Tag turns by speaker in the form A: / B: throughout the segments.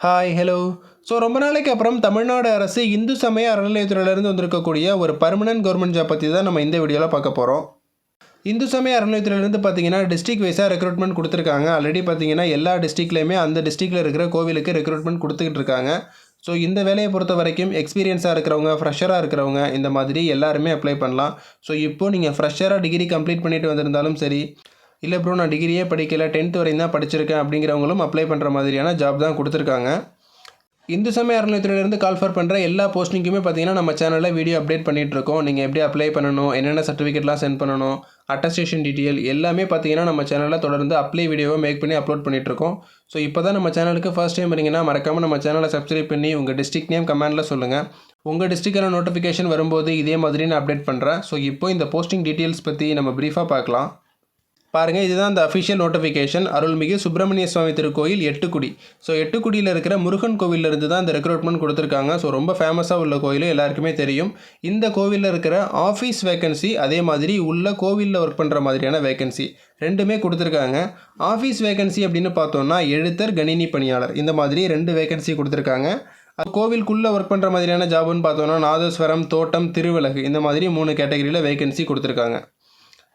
A: Hi hello so ரொம்ப நாளைக்கு அப்புறம் தமிழ்நாடு அரசு இந்து சமய அறநிலையத்துறையிலேருந்து வந்திருக்கக்கூடிய ஒரு பர்மனன்ட் கவர்மெண்ட் ஜாப் பற்றி தான் நம்ம இந்த வீடியோவில் பார்க்க போகிறோம் இந்து சமய அறநிலையத்துறையிலேருந்து பார்த்தீங்கன்னா டிஸ்ட்ரிக் வைஸாக ரெக்ரூட்மெண்ட் கொடுத்துருக்காங்க. ஆல்ரெடி பார்த்தீங்கன்னா எல்லா டிஸ்ட்ரிக்ட்லேயுமே அந்த டிஸ்ட்ரிக்டில் இருக்கிற கோவிலுக்கு ரெக்ரூட்மெண்ட் கொடுத்துக்கிட்டு இருக்காங்க. ஸோ இந்த வேலையை பொறுத்த வரைக்கும் எக்ஸ்பீரியன்ஸாக இருக்கிறவங்க ஃப்ரெஷராக இருக்கிறவங்க இந்த மாதிரி எல்லாருமே அப்ளை பண்ணலாம். ஸோ இப்போது நீங்கள் ஃப்ரெஷராக டிகிரி கம்ப்ளீட் பண்ணிட்டு வந்திருந்தாலும் சரி இல்லை ப்ரோ நான் டிகிரியே படிக்கல டென்த் வரையும் தான் படிச்சிருக்கேன் அப்படிங்கிறவங்களும் அப்ளை பண்ணுற மாதிரியான ஜாப் தான் கொடுத்துருக்காங்க. இந்து சமய அறநிலையத்துறையிலேருந்து கால் ஃபர் பண்ணுற எல்லா போஸ்டிங்க்குமே பார்த்தீங்கன்னா நம்ம சேனலில் வீடியோ அப்டேட் பண்ணிகிட்ருக்கோம் நீங்கள் எப்படி அப்ளை பண்ணணும் என்னென்ன சர்டிஃபிகேட்லாம் சென்ட் பண்ணணும் அட்டஸ்டேஷன் டீட்டெயில் எல்லாமே பார்த்தீங்கன்னா நம்ம சேனலில் தொடர்ந்து அப்ளை வீடியோவை மேக் பண்ணி அப்லோட் பண்ணிகிட்ருக்கோம் இருக்கோம் ஸோ இப்போ தான் நம்ம சேனலுக்கு ஃபர்ஸ்ட் டைம் வரீங்கன்னா மறக்காமல் நம்ம சேனலை சப்ஸ்கிரைப் பண்ணி உங்கள் டிஸ்ட்ரிக் நேம் கமெண்டில் சொல்லுங்கள் உங்கள் டிஸ்ட்ரிக்டில் நோட்டிஃபிகேஷன் வரும்போது இதே மாதிரி நான் அப்டேட் பண்ணுறேன் ஸோ இப்போ இந்த போஸ்டிங் டீட்டெயில்ஸ் பற்றி நம்ம ப்ரீஃபாக பார்க்கலாம். பாருங்கள் இதுதான் அந்த அஃபிஷியல் நோட்டிஃபிகேஷன் அருள்மிகு சுப்பிரமணிய சுவாமி திருக்கோயில் எட்டுக்குடி. ஸோ எட்டுக்குடியில் இருக்கிற முருகன் கோவில்ல இருந்து தான் இந்த ரெக்ரூட்மெண்ட் கொடுத்துருக்காங்க. ஸோ ரொம்ப ஃபேமஸாக உள்ள கோயில் எல்லாருக்குமே தெரியும். இந்த கோவிலில் இருக்கிற ஆஃபீஸ் வேகன்சி அதே மாதிரி உள்ள கோவிலில் ஒர்க் பண்ணுற மாதிரியான வேகன்சி ரெண்டுமே கொடுத்துருக்காங்க. ஆஃபீஸ் வேகன்சி அப்படின்னு பார்த்தோம்னா எழுத்தர் கணினி பணியாளர். இந்த மாதிரி ரெண்டு வேகன்சி கொடுத்துருக்காங்க. கோவிலுக்குள்ளே ஒர்க் பண்ணுற மாதிரியான ஜாப்னு பார்த்தோம்னா நாதஸ்வரம் தோட்டம் திருவிலகு இந்த மாதிரி மூணு கேட்டகரியில் வேகன்சி கொடுத்துருக்காங்க.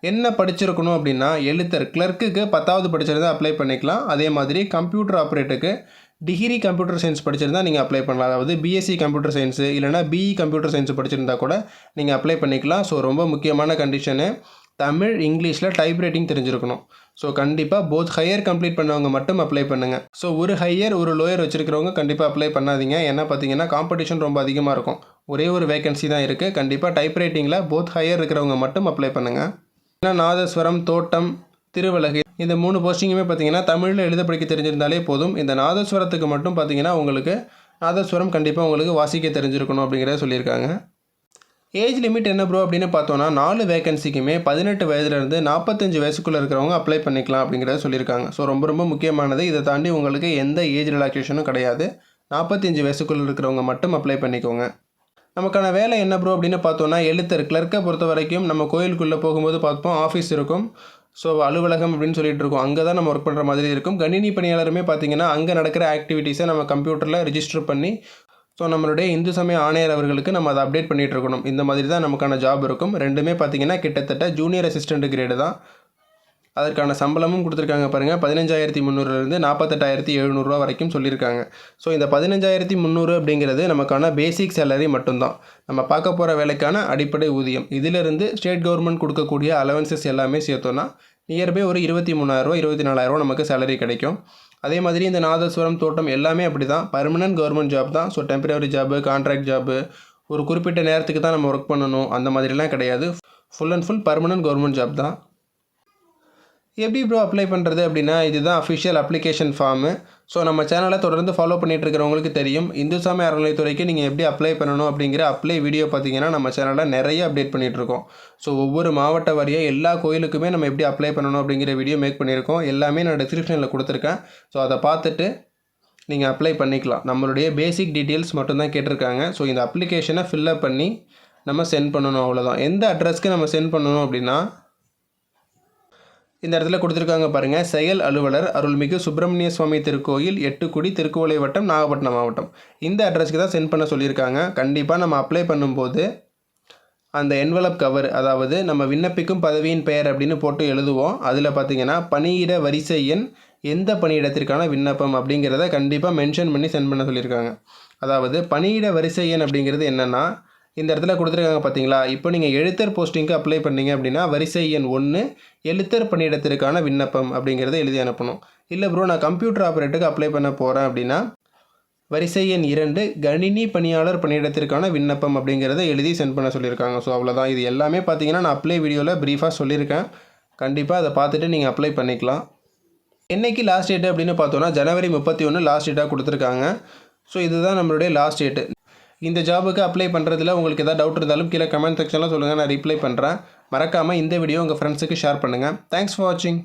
A: என்ன படிச்சிருக்கணும் அப்படின்னா எழுத்தர் கிளர்க்குக்கு பத்தாவது படிச்சிருந்தா அப்ளை பண்ணிக்கலாம். அதே மாதிரி கம்ப்யூட்டர் ஆப்ரேட்டுக்கு டிகிரி கம்ப்யூட்டர் சயின்ஸ் படிச்சிருந்தா நீங்கள் அப்ளை பண்ணலாம். அதாவது பிஎஸ்சி கம்ப்யூட்டர் சயின்ஸு இல்லைனா பிஇ கம்ப்யூட்டர் சயின்ஸ் படிச்சிருந்தா கூட நீங்கள் அப்ளை பண்ணிக்கலாம். ஸோ ரொம்ப முக்கியமான கண்டிஷனு தமிழ் இங்கிலீஷில் டைப் ரைட்டிங் தெரிஞ்சிருக்கணும். ஸோ கண்டிப்பாக போத் ஹையர் கம்ப்ளீட் பண்ணவங்க மட்டும் அப்ளை பண்ணுங்கள் ஸோ ஒரு ஹையர் ஒரு லோயர் வச்சுருக்கிறவங்க கண்டிப்பாக அப்ளை பண்ணாதீங்க. ஏன்னா பார்த்தீங்கன்னா காம்படிஷன் ரொம்ப அதிகமாக இருக்கும். ஒரே ஒரு வேகன்சி தான் இருக்குது கண்டிப்பாக டைப் ரைட்டிங்கில் போத் ஹையர் இருக்கிறவங்க மட்டும் அப்ளை பண்ணுங்கள் நாதஸ்வரம் தோட்டம் திருவலகு இந்த மூணு போஸ்டிங்குமே பார்த்தீங்கன்னா தமிழில் எழுத படிக்க தெரிஞ்சிருந்தாலே போதும். இந்த நாதஸ்வரத்துக்கு மட்டும் பார்த்தீங்கன்னா உங்களுக்கு நாதஸ்வரம் கண்டிப்பாக உங்களுக்கு வாசிக்க தெரிஞ்சிருக்கணும் அப்படிங்கிறத சொல்லியிருக்காங்க. ஏஜ் லிமிட் என்ன ப்ரோ அப்படின்னு பார்த்தோன்னா நாலு வேகன்சிக்குமே பதினெட்டு வயதுலேருந்து நாற்பத்தஞ்சு வயசுக்குள்ளே இருக்கிறவங்க அப்ளை பண்ணிக்கலாம் அப்படிங்கிறத சொல்லியிருக்காங்க. ஸோ ரொம்ப ரொம்ப முக்கியமானது. இதை தாண்டி உங்களுக்கு எந்த ஏஜ் ரிலாக்ஸேஷனும் கிடையாது. நாற்பத்தஞ்சு வயசுக்குள்ளே இருக்கிறவங்க மட்டும் அப்ளை பண்ணிக்கோங்க. நமக்கான வேலை என்ன ப்ரோ அப்படின்னு பார்த்தோன்னா எழுத்தர் கிளர்க்கை பொறுத்த வரைக்கும் நம்ம கோயிலுக்குள்ளே போகும்போது பார்ப்போம் ஆஃபீஸ் இருக்கும். ஸோ அலுவலகம் அப்படின்னு சொல்லிட்டு இருக்கோம். அங்கே தான் நம்ம ஒர்க் பண்ணுற மாதிரி இருக்கும். கணினி பணியாளருமே பார்த்தீங்கன்னா அங்கே நடக்கிற ஆக்டிவிட்டீஸை நம்ம கம்ப்யூட்டரில் ரிஜிஸ்டர் பண்ணி ஸோ நம்மளுடைய இந்து சமய ஆணையர் அவர்களுக்கு நம்ம அதை அப்டேட் பண்ணிகிட்டு இருக்கணும். இந்த மாதிரி தான் நமக்கான ஜாப் இருக்கும். ரெண்டுமே பார்த்தீங்கன்னா கிட்டத்தட்ட ஜூனியர் அசிஸ்டன்ட் கிரேடு தான். அதற்கான சம்பளமும் கொடுத்துருக்காங்க பாருங்கள் பதினஞ்சாயிரத்தி முந்நூறுலேருந்து நாற்பத்தெட்டாயிரத்தி எழுநூறுவா வரைக்கும் சொல்லியிருக்காங்க. ஸோ இந்த பதினஞ்சாயிரத்தி முந்நூறு அப்படிங்கிறது நமக்கான பேசிக் சேலரி மட்டும்தான். நம்ம பார்க்க போகிற வேலைக்கான அடிப்படை ஊதியம். இதிலிருந்து ஸ்டேட் கவர்மெண்ட் கொடுக்கக்கூடிய அலவன்சஸ் எல்லாமே சேர்த்தோன்னா நியர்பை ஒரு இருபத்தி மூணாயிரரூவா இருபத்தி நாலாயிரரூவா நமக்கு சேலரி கிடைக்கும். அதே மாதிரி இந்த நாதஸ்வரம் தோட்டம் எல்லாமே அப்படி தான் பர்மனன்ட் கவர்மெண்ட் ஜாப் தான். So temporary job contract job ஒரு குறிப்பிட்ட நேரத்துக்கு தான் நம்ம ஒர்க் பண்ணணும். அந்த மாதிரிலாம் கிடையாது. Full and full permanent government job தான். எப்படி ப்ரோ அப்ளை பண்ணுறது அப்படின்னா இதுதான் அஃபிஷியல் அப்ளிகேஷன் ஃபார்மு ஸோ நம்ம சேனலை தொடர்ந்து ஃபாலோ பண்ணிட்டு இருக்கிறவங்களுக்கு தெரியும். இந்து சாமி அறநிலையத்துறைக்கு நீங்கள் எப்படி அப்ளை பண்ணணும் அப்படிங்கிற அப்ளை வீடியோ பார்த்தீங்கன்னா நம்ம சேனலில் நிறைய அப்டேட் பண்ணிகிட்ருக்கோம் ஸோ ஒவ்வொரு மாவட்ட வாரியாக எல்லா கோயிலுக்குமே நம்ம எப்படி அப்ளை பண்ணணும் அப்படிங்கிற வீடியோ மேக் பண்ணியிருக்கோம். எல்லாமே நான் டிஸ்கிரிப்ஷனில் கொடுத்துருக்கேன். ஸோ அதை பார்த்துட்டு நீங்கள் அப்ளை பண்ணிக்கலாம். நம்மளுடைய பேசிக் டீட்டெயில்ஸ் மட்டும்தான் கேட்டிருக்காங்க. ஸோ இந்த அப்ளிகேஷனை ஃபில்லப் பண்ணி நம்ம சென்ட் பண்ணணும் அவ்வளோதான் எந்த அட்ரஸ்க்கு நம்ம சென்ட் பண்ணணும் அப்படின்னா இந்த இடத்துல கொடுத்துருக்காங்க பாருங்கள் செயல் அலுவலர் அருள்மிகு சுப்பிரமணிய சுவாமி திருக்கோயில் எட்டுக்குடி திருக்குவளை வட்டம் நாகப்பட்டினம் மாவட்டம். இந்த அட்ரஸ்க்கு தான் சென்ட் பண்ண சொல்லியிருக்காங்க. கண்டிப்பாக நம்ம அப்ளை பண்ணும்போது அந்த என்வலப் கவர் அதாவது நம்ம விண்ணப்பிக்கும் பதவியின் பெயர் அப்படின்னு போட்டு எழுதுவோம். அதில் பார்த்தீங்கன்னா பணியிட வரிசை எண் எந்த பணியிடத்திற்கான விண்ணப்பம் அப்படிங்கிறத கண்டிப்பாக மென்ஷன் பண்ணி சென்ட் பண்ண சொல்லியிருக்காங்க. அதாவது பணியிட வரிசை எண் அப்படிங்கிறது என்னென்னா இந்த இடத்துல கொடுத்துருக்காங்க பார்த்தீங்களா இப்போ நீங்கள் எழுத்தர் போஸ்டிங்க்கு அப்ளை பண்ணீங்க அப்படின்னா வரிசை எண் ஒன்று எழுத்தர் பணியிடத்திற்கான விண்ணப்பம் அப்படிங்கிறத எழுதி அனுப்பணும். இல்லை ப்ரோ நான் கம்ப்யூட்டர் ஆப்ரேட்டுக்கு அப்ளை பண்ண போகிறேன் அப்படின்னா வரிசை எண் இரண்டு கணினி பணியாளர் பணியிடத்திற்கான விண்ணப்பம் அப்படிங்கிறத எழுதி சென்ட் பண்ண சொல்லியிருக்காங்க. ஸோ அவ்வளோதான் இது எல்லாமே பார்த்தீங்கன்னா நான் அப்ளை வீடியோவில் ப்ரீஃபாக சொல்லியிருக்கேன். கண்டிப்பாக அதை பார்த்துட்டு நீங்கள் அப்ளை பண்ணிக்கலாம். என்னைக்கு லாஸ்ட் டேட்டு அப்படின்னு பார்த்தோன்னா ஜனவரி முப்பத்தி ஒன்று லாஸ்ட் டேட்டாக கொடுத்துருக்காங்க. ஸோ இதுதான் நம்மளுடைய லாஸ்ட் டேட்டு இந்த ஜாபுக்கு அப்ளை பண்ணுறதுல உங்களுக்கு எதாவது டவுட் இருந்தாலும் கீழே கமெண்ட் செக்ஷனில் சொல்லுங்கள் நான் ரிப்ளை பண்ணுறேன் மறக்காமல் இந்த வீடியோ உங்கள் ஃப்ரெண்ட்ஸுக்கு ஷேர் பண்ணுங்கள் தேங்க்ஸ் ஃபார் வாட்சிங்